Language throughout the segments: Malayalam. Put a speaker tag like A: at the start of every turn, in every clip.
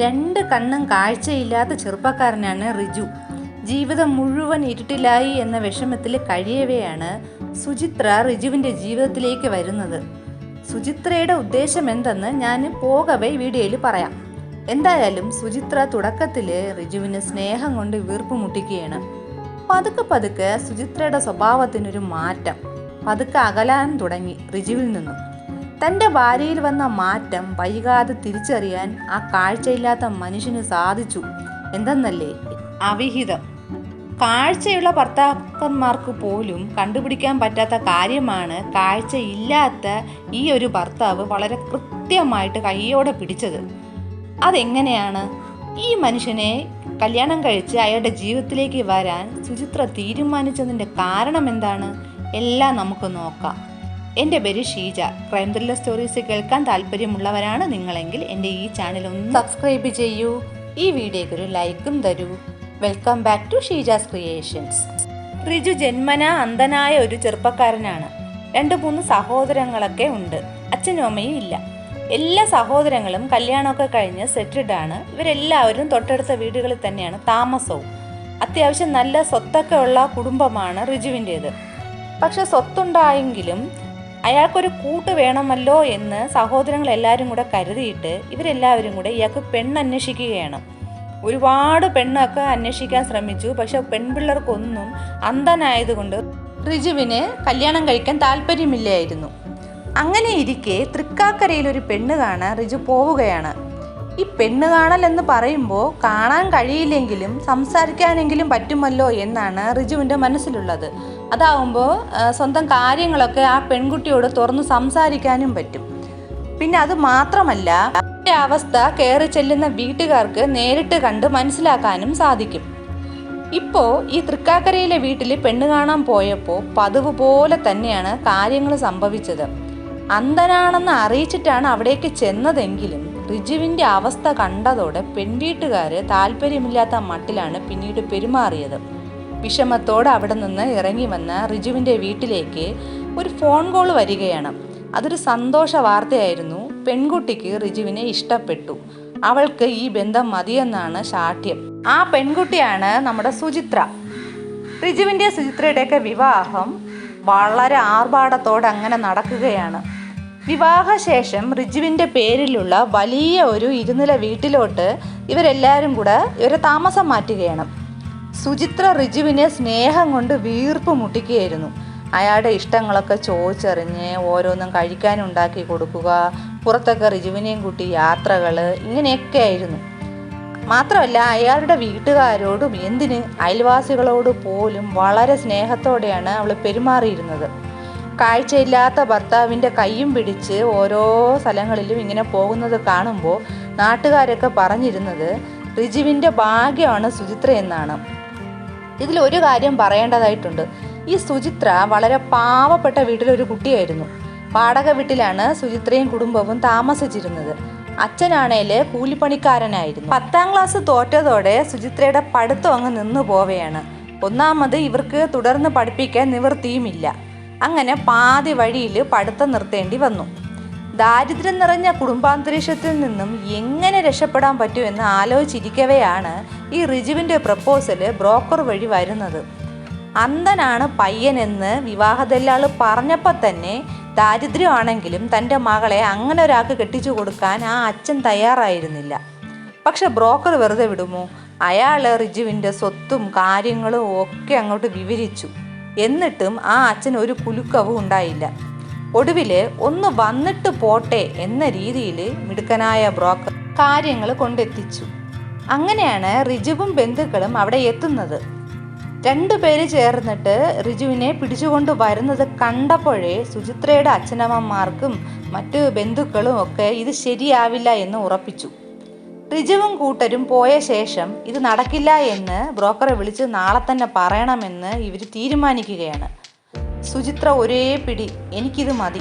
A: രണ്ട് കണ്ണും കാഴ്ചയില്ലാത്ത ചെറുപ്പക്കാരനാണ് റിജു. ജീവിതം മുഴുവൻ ഇരുട്ടിലായി എന്ന വിഷമത്തിൽ കഴിയവെയാണ് സുചിത്ര റിജുവിന്റെ ജീവിതത്തിലേക്ക് വരുന്നത്. സുചിത്രയുടെ ഉദ്ദേശം എന്തെന്ന് ഞാൻ പോകവേ വീഡിയോയിൽ പറയാം. എന്തായാലും സുചിത്ര തുടക്കത്തിൽ റിജുവിന് സ്നേഹം കൊണ്ട് വീർപ്പ് മുട്ടിക്കുകയാണ്. പതുക്കെ പതുക്കെ സുചിത്രയുടെ സ്വഭാവത്തിനൊരു മാറ്റം. പതുക്കെ അകലാൻ തുടങ്ങി റിജുവിൽ നിന്നും. തന്റെ ഭാര്യയിൽ വന്ന മാറ്റം വൈകാതെ തിരിച്ചറിയാൻ ആ കാഴ്ചയില്ലാത്ത മനുഷ്യന് സാധിച്ചു. എന്തെന്നല്ലേ? അവിഹിതം. കാഴ്ചയുള്ള ഭർത്താക്കന്മാർക്ക് പോലും കണ്ടുപിടിക്കാൻ പറ്റാത്ത കാര്യമാണ് കാഴ്ചയില്ലാത്ത ഈ ഒരു ഭർത്താവ് വളരെ കൃത്യമായിട്ട് കൈയോടെ പിടിച്ചത്. അതെങ്ങനെയാണ്? ഈ മനുഷ്യനെ കല്യാണം കഴിച്ച് അയാളുടെ ജീവിതത്തിലേക്ക് വരാൻ സുചിത്ര തീരുമാനിച്ചതിന്റെ കാരണം എന്താണ്? എല്ലാം നമുക്ക് നോക്കാം. എന്റെ പേര് ഷീജ. ക്രൈം ത്രില്ലർ സ്റ്റോറീസ് കേൾക്കാൻ താല്പര്യമുള്ളവരാണ് നിങ്ങളെങ്കിൽ എന്റെ ഈ ചാനൽ ഒന്ന് സബ്സ്ക്രൈബ് ചെയ്യൂ. ഈ വീഡിയോയ്ക്ക് ഒരു ലൈക്കും തരൂ. Welcome back to Sheeja's creations Riju ജന്മന അന്ധനായ ഒരു ചെറുപ്പക്കാരനാണ്. രണ്ട് മൂന്ന് സഹോദരങ്ങളൊക്കെ ഉണ്ട്. അച്ഛനും അമ്മയും ഇല്ല. എല്ലാ സഹോദരങ്ങളും കല്യാണമൊക്കെ കഴിഞ്ഞ് സെറ്റിൽഡ് ആണ്. ഇവരെല്ലാവരും തൊട്ടടുത്ത വീടുകളിൽ തന്നെയാണ് താമസവും. അത്യാവശ്യം നല്ല സ്വത്തൊക്കെ ഉള്ള കുടുംബമാണ് റിജുവിന്റേത്. പക്ഷെ സ്വത്തുണ്ടായെങ്കിലും അയാൾക്കൊരു കൂട്ട് വേണമല്ലോ എന്ന് സഹോദരങ്ങൾ എല്ലാവരും കൂടെ കരുതിയിട്ട് ഇവരെല്ലാവരും കൂടെ ഇയാൾക്ക് പെണ്ണന്വേഷിക്കുകയാണ്. ഒരുപാട് പെണ്ണൊക്കെ അന്വേഷിക്കാൻ ശ്രമിച്ചു. പക്ഷെ പെൺപിള്ളേർക്കൊന്നും അന്ധനായതുകൊണ്ട് റിജുവിന് കല്യാണം കഴിക്കാൻ താല്പര്യമില്ലായിരുന്നു. അങ്ങനെ ഇരിക്കെ തൃക്കാക്കരയിൽ ഒരു പെണ്ണ് കാണാൻ റിജു പോവുകയാണ്. ഈ പെണ്ണ് കാണൽ എന്ന് പറയുമ്പോൾ കാണാൻ കഴിയില്ലെങ്കിലും സംസാരിക്കാനെങ്കിലും പറ്റുമല്ലോ എന്നാണ് റിജുവിന്റെ മനസ്സിലുള്ളത്. അതാവുമ്പോൾ സ്വന്തം കാര്യങ്ങളൊക്കെ ആ പെൺകുട്ടിയോട് തുറന്ന് സംസാരിക്കാനും പറ്റും. പിന്നെ അത് മാത്രമല്ല അവസ്ഥ കയറി ചെല്ലുന്ന വീട്ടുകാർക്ക് നേരിട്ട് കണ്ട് മനസ്സിലാക്കാനും സാധിക്കും. ഇപ്പോൾ ഈ തൃക്കാക്കരയിലെ വീട്ടിൽ പെണ്ണ് കാണാൻ പോയപ്പോൾ പതിവ് പോലെ തന്നെയാണ് കാര്യങ്ങൾ സംഭവിച്ചത്. അന്ധനാണെന്ന് അറിയിച്ചിട്ടാണ് അവിടേക്ക് ചെന്നതെങ്കിലും റിജുവിന്റെ അവസ്ഥ കണ്ടതോടെ പെൺവീട്ടുകാർ താല്പര്യമില്ലാത്ത മട്ടിലാണ് പിന്നീട് പെരുമാറിയത്. വിഷമത്തോടെ അവിടെ നിന്ന് ഇറങ്ങി വന്ന റിജുവിന്റെ വീട്ടിലേക്ക് ഒരു ഫോൺ കോൾ വരികയാണ്. അതൊരു സന്തോഷ വാർത്തയായിരുന്നു. പെൺകുട്ടിക്ക് റിജുവിനെ ഇഷ്ടപ്പെട്ടു. അവൾക്ക് ഈ ബന്ധം മതിയെന്നാണ് ശാഠ്യം. ആ പെൺകുട്ടിയാണ് നമ്മുടെ സുചിത്ര. റിജുവിന്റെ സുചിത്രയുടെയൊക്കെ വിവാഹം വളരെ ആർഭാടത്തോടെ അങ്ങനെ നടക്കുകയാണ്. വിവാഹശേഷം റിജുവിന്റെ പേരിലുള്ള വലിയ ഒരു ഇരുനില വീട്ടിലോട്ട് ഇവരെല്ലാവരും കൂടെ ഇവരെ താമസം മാറ്റുകയാണ്. സുചിത്ര റിജുവിനെ സ്നേഹം കൊണ്ട് വീർപ്പ് മുട്ടിക്കുകയായിരുന്നു. അയാളുടെ ഇഷ്ടങ്ങളൊക്കെ ചോദിച്ചറിഞ്ഞ് ഓരോന്നും കഴിക്കാനുണ്ടാക്കി കൊടുക്കുക പുറത്തൊക്കെ റിജുവിനെയും കൂട്ടി യാത്രകൾ ഇങ്ങനെയൊക്കെ ആയിരുന്നു മാത്രമല്ല അയാളുടെ വീട്ടുകാരോടും എന്തിന് അയൽവാസികളോട് പോലും വളരെ സ്നേഹത്തോടെയാണ് അവൾ പെരുമാറിയിരുന്നത്. കാഴ്ചയില്ലാത്ത ഭർത്താവിന്റെ കൈയും പിടിച്ച് ഓരോ സ്ഥലങ്ങളിലും ഇങ്ങനെ പോകുന്നത് കാണുമ്പോൾ നാട്ടുകാരൊക്കെ പറഞ്ഞിരുന്നത് റിജുവിന്റെ ഭാഗ്യമാണ് സുചിത്ര എന്നാണ്. ഇതിലൊരു കാര്യം പറയേണ്ടതായിട്ടുണ്ട്. ഈ സുചിത്ര വളരെ പാവപ്പെട്ട വീട്ടിലൊരു കുട്ടിയായിരുന്നു. വാടക വീട്ടിലാണ് സുചിത്രയും കുടുംബവും താമസിച്ചിരുന്നത്. അച്ഛനാണേൽ കൂലിപ്പണിക്കാരനായിരുന്നു. പത്താം ക്ലാസ് തോറ്റതോടെ സുചിത്രയുടെ പഠിത്തം അങ്ങ് നിന്നു പോവുകയാണ്. ഒന്നാമത് ഇവർക്ക് തുടർന്ന് പഠിപ്പിക്കാൻ നിവൃത്തിയുമില്ല. അങ്ങനെ പാതി വഴിയിൽ പഠിത്തം നിർത്തേണ്ടി വന്നു. ദാരിദ്ര്യം നിറഞ്ഞ കുടുംബാന്തരീക്ഷത്തിൽ നിന്നും എങ്ങനെ രക്ഷപ്പെടാൻ പറ്റുമെന്ന് ആലോചിച്ചിരിക്കവെയാണ് ഈ റിജുവിന്റെ പ്രപ്പോസൽ ബ്രോക്കർ വഴി വരുന്നത്. അന്ധനാണ് പയ്യനെന്ന് വിവാഹദല്ലാൾ പറഞ്ഞപ്പോൾ തന്നെ ദാരിദ്ര്യമാണെങ്കിലും തന്റെ മകളെ അങ്ങനെ ഒരാൾക്ക് കെട്ടിച്ചു കൊടുക്കാൻ ആ അച്ഛൻ തയ്യാറായിരുന്നില്ല. പക്ഷെ ബ്രോക്കർ വെറുതെ വിടുമോ? അയാൾ റിജുവിന്റെ സ്വത്തും കാര്യങ്ങളും ഒക്കെ അങ്ങോട്ട് വിവരിച്ചു. എന്നിട്ടും ആ അച്ഛൻ ഒരു കുലുക്കവും ഉണ്ടായില്ല. ഒടുവിൽ ഒന്ന് വന്നിട്ട് പോട്ടെ എന്ന രീതിയിൽ മിടുക്കനായ ബ്രോക്കർ കാര്യങ്ങൾ കൊണ്ടെത്തിച്ചു. അങ്ങനെയാണ് റിജുവും ബന്ധുക്കളും അവിടെ എത്തുന്നത്. രണ്ടുപേര് ചേർന്നിട്ട് റിജുവിനെ പിടിച്ചുകൊണ്ട് വരുന്നത് കണ്ടപ്പോഴേ സുചിത്രയുടെ അച്ഛനമ്മമാർക്കും മറ്റു ബന്ധുക്കളും ഒക്കെ ഇത് ശരിയാവില്ല എന്ന് ഉറപ്പിച്ചു. റിജുവും കൂട്ടരും പോയ ശേഷം ഇത് നടക്കില്ല എന്ന് ബ്രോക്കറെ വിളിച്ച് നാളെ തന്നെ പറയണമെന്ന് ഇവർ തീരുമാനിക്കുകയാണ്. സുചിത്ര ഒരേ പിടി എനിക്കിത് മതി.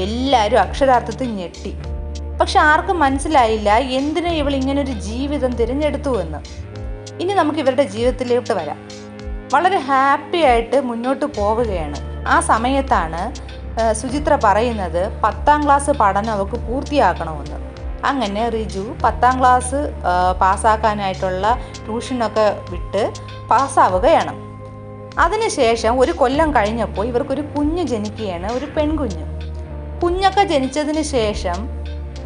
A: എല്ലാവരും അക്ഷരാർത്ഥത്തിൽ ഞെട്ടി. പക്ഷെ ആർക്കും മനസ്സിലായില്ല എന്തിനു ഇവൾ ഇങ്ങനൊരു ജീവിതം തിരഞ്ഞെടുത്തു എന്ന്. ഇനി നമുക്ക് ഇവരുടെ ജീവിതത്തിലോട്ട് വരാം. വളരെ ഹാപ്പി ആയിട്ട് മുന്നോട്ട് പോവുകയാണ്. ആ സമയത്താണ് സുചിത്ര പറയുന്നത് പത്താം ക്ലാസ് പഠനം അവൾക്ക് പൂർത്തിയാക്കണമെന്ന്. അങ്ങനെ റിജു പത്താം ക്ലാസ് പാസ്സാക്കാനായിട്ടുള്ള ട്യൂഷനൊക്കെ വിട്ട് പാസ്സാവുകയാണ്. അതിനുശേഷം ഒരു കൊല്ലം കഴിഞ്ഞപ്പോൾ ഇവർക്കൊരു കുഞ്ഞ് ജനിക്കുകയാണ് ഒരു പെൺകുഞ്ഞ്. കുഞ്ഞൊക്കെ ജനിച്ചതിന് ശേഷം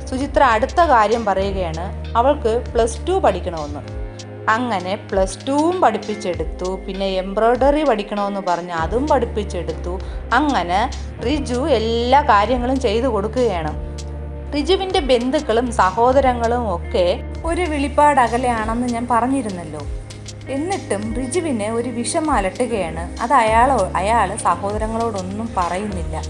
A: സുചിത്ര അടുത്ത കാര്യം പറയുകയാണ് അവൾക്ക് പ്ലസ് ടു പഠിക്കണമെന്ന്. അങ്ങനെ പ്ലസ് ടുവും പഠിപ്പിച്ചെടുത്തു പിന്നെ എംബ്രോയ്ഡറി പഠിക്കണമെന്ന് പറഞ്ഞ് അതും പഠിപ്പിച്ചെടുത്തു. അങ്ങനെ റിജു എല്ലാ കാര്യങ്ങളും ചെയ്തു കൊടുക്കുകയാണ്. റിജുവിന്റെ ബന്ധുക്കളും സഹോദരങ്ങളും ഒക്കെ ഒരു വിളിപ്പാട് അകലെയാണെന്ന് ഞാൻ പറഞ്ഞിരുന്നല്ലോ. എന്നിട്ടും റിജുവിന് ഒരു വിഷം അലട്ടുകയാണ്. അത് അയാളോ അയാൾ സഹോദരങ്ങളോടൊന്നും പറയുന്നില്ല.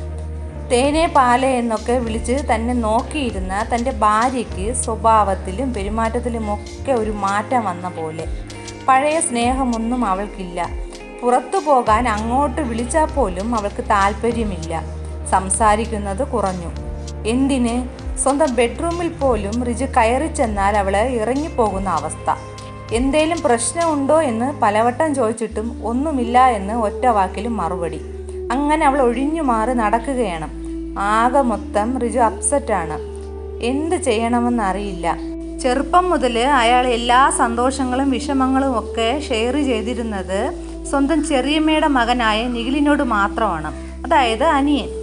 A: തേനെ പാല എന്നൊക്കെ വിളിച്ച് തന്നെ നോക്കിയിരുന്ന തന്റെ ഭാര്യയ്ക്ക് സ്വഭാവത്തിലും പെരുമാറ്റത്തിലും ഒക്കെ ഒരു മാറ്റം വന്ന പോലെ. പഴയ സ്നേഹമൊന്നും അവൾക്കില്ല. പുറത്തു പോകാൻ അങ്ങോട്ട് വിളിച്ചാൽ പോലും അവൾക്ക് താല്പര്യമില്ല. സംസാരിക്കുന്നത് കുറഞ്ഞു. എന്തിന്? സ്വന്തം ബെഡ്റൂമിൽ പോലും റിജു കയറി ചെന്നാൽ അവൾ ഇറങ്ങിപ്പോകുന്ന അവസ്ഥ. എന്തേലും പ്രശ്നമുണ്ടോ എന്ന് പലവട്ടം ചോദിച്ചിട്ടും ഒന്നുമില്ല എന്ന് ഒറ്റ വാക്കിലും മറുപടി. അങ്ങനെ അവൾ ഒഴിഞ്ഞു മാറി നടക്കുകയാണ്. ആകെ മൊത്തം റിജു അപ്സെറ്റാണ് എന്ത് ചെയ്യണമെന്നറിയില്ല ചെറുപ്പം മുതൽ അയാൾ എല്ലാ സന്തോഷങ്ങളും വിഷമങ്ങളും ഒക്കെ ഷെയർ ചെയ്തിരുന്നത് സ്വന്തം ചെറിയമ്മയുടെ മകനായ നിഖിലിനോട് മാത്രമാണ്. അതായത് അനിയൻ.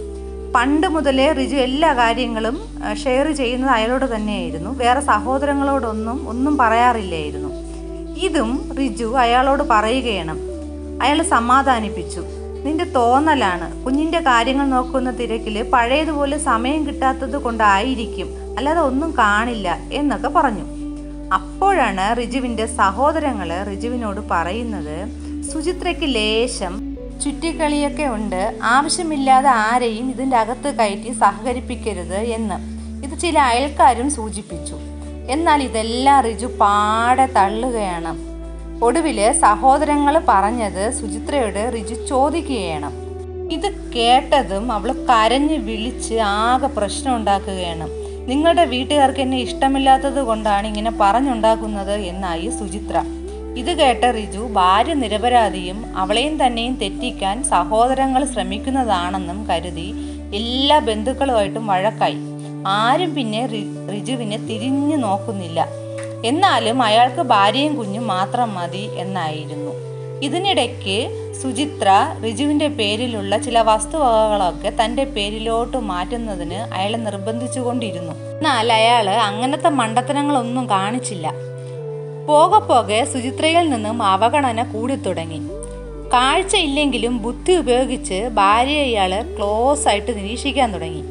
A: പണ്ട് മുതലേ റിജു എല്ലാ കാര്യങ്ങളും ഷെയർ ചെയ്യുന്നത് അയാളോട് തന്നെയായിരുന്നു. വേറെ സഹോദരങ്ങളോടൊന്നും ഒന്നും പറയാറില്ലായിരുന്നു. ഇതും റിജു അയാളോട് പറയുകയാണ്. അയാൾ സമാധാനിപ്പിച്ചു. നിന്റെ തോന്നലാണ്. കുഞ്ഞിന്റെ കാര്യങ്ങൾ നോക്കുന്ന തിരക്കിൽ പഴയതുപോലെ സമയം കിട്ടാത്തത് കൊണ്ടായിരിക്കും. അല്ലാതെ ഒന്നും കാണില്ല എന്നൊക്കെ പറഞ്ഞു. അപ്പോഴാണ് റിജുവിന്റെ സഹോദരങ്ങൾ റിജുവിനോട് പറയുന്നത് സുചിത്രയ്ക്ക് ലേശം ചുറ്റിക്കളിയൊക്കെ ഉണ്ട്. ആവശ്യമില്ലാതെ ആരെയും ഇതിന്റെ അകത്ത് കയറ്റി സഹകരിപ്പിക്കരുത് എന്ന്. ഇത് ചില അയൽക്കാരും സൂചിപ്പിച്ചു. എന്നാൽ ഇതെല്ലാം റിജു പാടെ തള്ളുകയാണ്. ഒടുവിൽ സഹോദരങ്ങൾ പറഞ്ഞത് സുചിത്രയോട് റിജു ചോദിക്കുകയാണ്. ഇത് കേട്ടതും അവൾ കരഞ്ഞ് വിളിച്ച് ആകെ പ്രശ്നം ഉണ്ടാക്കുകയാണ്. നിങ്ങളുടെ വീട്ടുകാർക്ക് എന്നെ ഇഷ്ടമില്ലാത്തത് കൊണ്ടാണ് ഇങ്ങനെ പറഞ്ഞുണ്ടാക്കുന്നത് എന്നായി സുചിത്ര. ഇത് കേട്ട റിജു ഭാര്യ നിരപരാധിയും അവളെയും തന്നെയും തെറ്റിക്കാൻ സഹോദരങ്ങൾ ശ്രമിക്കുന്നതാണെന്നും കരുതി എല്ലാ ബന്ധുക്കളുമായിട്ടും വഴക്കായി. ആരും പിന്നെ റിജുവിനെ തിരിഞ്ഞു നോക്കുന്നില്ല. എന്നാലും അയാൾക്ക് ഭാര്യയും കുഞ്ഞും മാത്രം മതി എന്നായിരുന്നു. ഇതിനിടയ്ക്ക് സുചിത്ര റിജുവിന്റെ പേരിലുള്ള ചില വസ്തുവകകളൊക്കെ തന്റെ പേരിലോട്ട് മാറ്റുന്നതിന് അയാളെ നിർബന്ധിച്ചുകൊണ്ടിരുന്നു. എന്നാൽ അയാൾ അങ്ങനത്തെ മണ്ടത്തനങ്ങളൊന്നും കാണിച്ചില്ല. പോകെ പോകെ സുചിത്രയിൽ നിന്നും അവഗണന കൂടി തുടങ്ങി കാഴ്ചയില്ലെങ്കിലും ബുദ്ധി ഉപയോഗിച്ച് ഭാര്യയെ ഇയാൾ ക്ലോസ് ആയിട്ട് നിരീക്ഷിക്കാൻ തുടങ്ങി.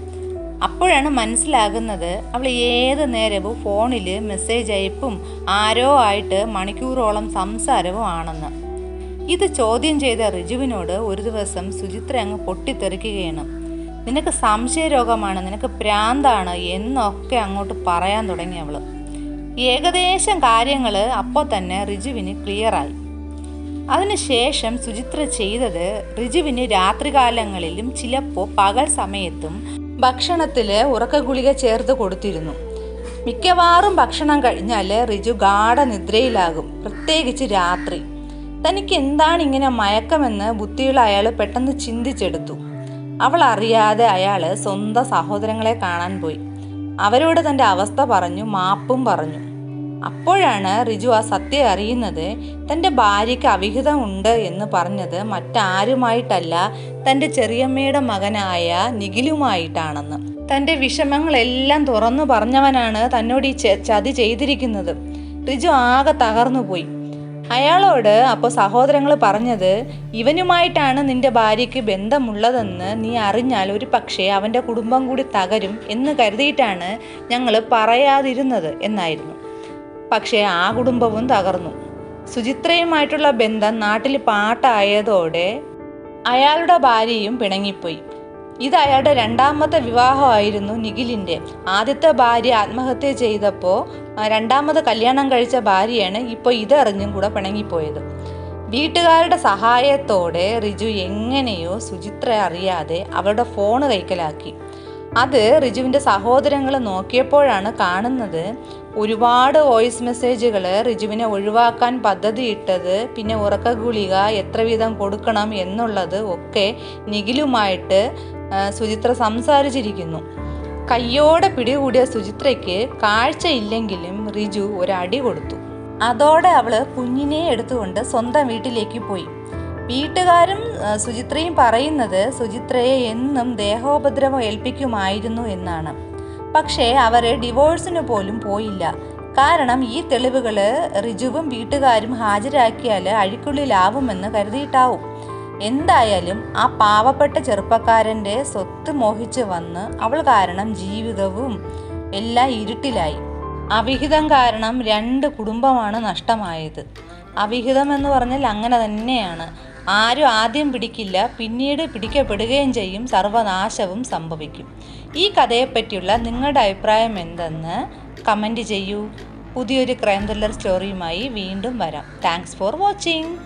A: അപ്പോഴാണ് മനസ്സിലാകുന്നത് അവൾ ഏത് നേരവും ഫോണിൽ മെസ്സേജ് അയപ്പും ആരോ ആയിട്ട് മണിക്കൂറോളം സംസാരവും ആണെന്ന്. ഇത് ചോദ്യം ചെയ്ത റിജുവിനോട് ഒരു ദിവസം സുചിത്ര അങ്ങ് പൊട്ടിത്തെറിക്കുകയാണ്. നിനക്ക് സംശയരോഗമാണ് നിനക്ക് പ്രാന്താണ് എന്നൊക്കെ അങ്ങോട്ട് പറയാൻ തുടങ്ങി അവൾ. ഏകദേശം കാര്യങ്ങൾ അപ്പോൾ തന്നെ റിജുവിന് ക്ലിയറായി. അതിനുശേഷം സുചിത്ര ചെയ്തത് റിജുവിന് രാത്രികാലങ്ങളിലും ചിലപ്പോൾ പകൽ സമയത്തും ഭക്ഷണത്തിൽ ഉറക്ക ഗുളിക ചേർത്ത് കൊടുത്തിരുന്നു. മിക്കവാറും ഭക്ഷണം കഴിഞ്ഞാൽ റിജു ഗാഠനിദ്രയിലാകും പ്രത്യേകിച്ച് രാത്രി. തനിക്ക് എന്താണ് ഇങ്ങനെ മയക്കമെന്ന് ബുദ്ധിയുള്ള അയാൾ പെട്ടെന്ന് ചിന്തിച്ചെടുത്തു. അവൾ അറിയാതെ അയാൾ സ്വന്തം സഹോദരങ്ങളെ കാണാൻ പോയി. അവരോട് തന്റെ അവസ്ഥ പറഞ്ഞു മാപ്പും പറഞ്ഞു. അപ്പോഴാണ് റിജു ആ സത്യം അറിയുന്നത് തന്റെ ഭാര്യയ്ക്ക് അവിഹിതമുണ്ട് എന്ന് പറഞ്ഞത് മറ്റാരുമായിട്ടല്ല തന്റെ ചെറിയമ്മയുടെ മകനായ നിഖിലുമായിട്ടാണെന്ന്. തന്റെ വിഷമങ്ങളെല്ലാം തുറന്നു പറഞ്ഞവനാണ് തന്നോട് ഈ ചതി ചെയ്തിരിക്കുന്നത്. റിജു ആകെ തകർന്നുപോയി. അയാളോട് അപ്പോൾ സഹോദരങ്ങൾ പറഞ്ഞത് ഇവനുമായിട്ടാണ് നിന്റെ ഭാര്യയ്ക്ക് ബന്ധമുള്ളതെന്ന് നീ അറിഞ്ഞാൽ ഒരു പക്ഷേ അവന്റെ കുടുംബം കൂടി തകരും എന്ന് കരുതിയിട്ടാണ് ഞങ്ങൾ പറയാതിരുന്നത് എന്നായിരുന്നു. പക്ഷേ ആ കുടുംബവും തകർന്നു. സുചിത്രയുമായിട്ടുള്ള ബന്ധം നാട്ടിൽ പാട്ടായതോടെ അയാളുടെ ഭാര്യയും പിണങ്ങിപ്പോയി. ഇത് അയാളുടെ രണ്ടാമത്തെ വിവാഹമായിരുന്നു നിഖിലിന്റെ. ആദ്യത്തെ ഭാര്യ ആത്മഹത്യ ചെയ്തപ്പോൾ രണ്ടാമത് കല്യാണം കഴിച്ച ഭാര്യയാണ് ഇപ്പോൾ ഇതറിഞ്ഞും കൂടെ പിണങ്ങിപ്പോയത്. വീട്ടുകാരുടെ സഹായത്തോടെ റിജു എങ്ങനെയോ സുചിത്ര അറിയാതെ അവളുടെ ഫോണ് കൈക്കലാക്കി. അത് റിജുവിന്റെ സഹോദരങ്ങൾ നോക്കിയപ്പോഴാണ് കാണുന്നത് ഒരുപാട് വോയിസ് മെസ്സേജുകൾ റിജുവിനെ ഒഴിവാക്കാൻ പദ്ധതിയിട്ടത് പിന്നെ ഉറക്ക ഗുളിക എത്ര വീതം കൊടുക്കണം എന്നുള്ളത് ഒക്കെ നിഖിലുമായിട്ട് സുചിത്ര സംസാരിച്ചിരിക്കുന്നു. കയ്യോടെ പിടികൂടിയ സുചിത്രയ്ക്ക് കാഴ്ചയില്ലെങ്കിലും റിജു ഒരടി കൊടുത്തു. അതോടെ അവൾ കുഞ്ഞിനെ എടുത്തുകൊണ്ട് സ്വന്തം വീട്ടിലേക്ക് പോയി. വീട്ടുകാരും സുചിത്രയും പറയുന്നത് സുചിത്രയെ എന്നും ദേഹോപദ്രവം ഏൽപ്പിക്കുമായിരുന്നു എന്നാണ്. പക്ഷേ അവർ ഡിവോഴ്സിന് പോലും പോയില്ല. കാരണം ഈ തെളിവുകൾ റിജുവും വീട്ടുകാരും ഹാജരാക്കിയാൽ അഴിക്കുള്ളിലാവുമെന്ന് കരുതിയിട്ടാവും. എന്തായാലും ആ പാവപ്പെട്ട ചെറുപ്പക്കാരന്റെ സ്വത്ത് മോഹിച്ച് വന്ന് അവൾ കാരണം ജീവിതവും എല്ലാം ഇരുട്ടിലായി. അവിഹിതം കാരണം രണ്ട് കുടുംബമാണ് നഷ്ടമായത്. അവിഹിതം എന്ന് പറഞ്ഞാൽ അങ്ങനെ തന്നെയാണ്. ആരും ആദ്യം പിടിക്കില്ല പിന്നീട് പിടിക്കപ്പെടുകയും ചെയ്യും. സർവനാശവും സംഭവിക്കും. ഈ കഥയെപ്പറ്റിയുള്ള നിങ്ങളുടെ അഭിപ്രായം എന്തെന്ന് കമന്റ് ചെയ്യൂ. പുതിയൊരു ക്രൈം ത്രില്ലർ സ്റ്റോറിയുമായി വീണ്ടും വരാം. Thanks for watching.